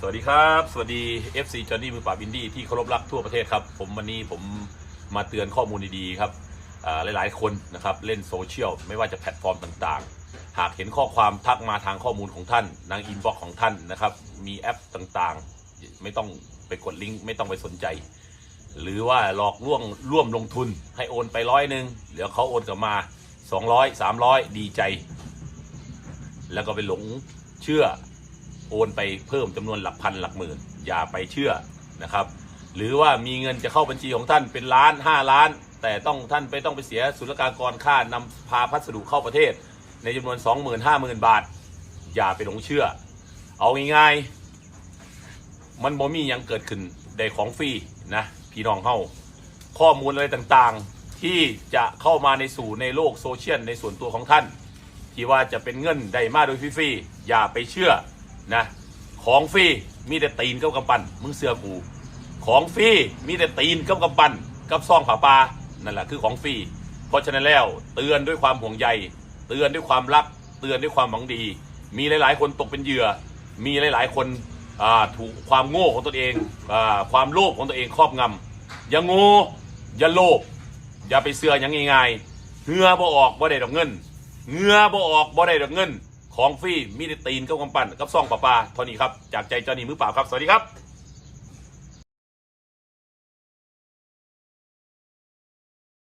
สวัสดีครับ สวัสดี FC จอห์นนี่มือปราบินดี้ที่เคารพรักทั่วประเทศครับ ผมวันนี้ผมมาเตือนข้อมูลดีๆครับหลายๆคนนะครับเล่นโซเชียลไม่ว่าจะแพลตฟอร์มต่างๆ หากเห็นข้อความทักมาทางข้อมูลของท่านนางอินบ็อกของท่านนะครับ มีแอปต่างๆ ไม่ต้องไปกดลิงก์ไม่ต้องไปสนใจ หรือว่าหลอกล่วงร่วมลงทุนให้โอนไปร้อยหนึ่งเดี๋ยวเขาโอนกลับมา 200 300 ดีใจ แล้วก็ไปหลงเชื่อ โอนไปเพิ่มจำนวนหลักพันหลักหมื่น อย่าไปเชื่อนะครับ หรือว่ามีเงินจะเข้าบัญชีของท่านเป็นล้านห้าล้าน แต่ต้องท่านไปต้องไปเสียศุลกากรค่านำพาพัสดุเข้าประเทศ ในจำนวนสองหมื่นห้าหมื่นบาท อย่าไปหลงเชื่อ เอาง่ายๆมันบ่มียังเกิดขึ้นได้ของฟรีนะพี่น้องเฮาข้อมูลอะไรต่างๆ ที่จะเข้ามาในสู่ในโลกโซเชียลในส่วนตัวของท่าน ที่ว่าจะเป็นเงินได้มาโดยฟรีๆอย่าไปเชื่อ นะ ของฟรีมีแต่ตีนกับกำปั้นมึงเสือกู ของฟรีมีแต่ตีนกับกำปั้นกับซองผาปลานั่นแหละคือของฟรีเพราะฉะนั้นแล้วเตือนด้วยความห่วงใย เตือนด้วยความรัก เตือนด้วยความหวังดี มีหลาย ๆ คนตกเป็นเหยื่อ มีหลาย ๆ คนถูกความโง่ของตัวเองอความโลภของตัวเองครอบงำอย่าโง่อย่าโลภอย่าไปเสืออย่างง่ายๆเงือบ่ออกบ่ได้ดอกเงินเงือบ่ออกบ่ได้ดอกเงิน ของฟรีมีดต่ตีนกับกำปั้นกับซ่องปลาปลาเท่านี้ครับจากใจเจ้าหนี้มือเปล่าครับสวัสดีครับ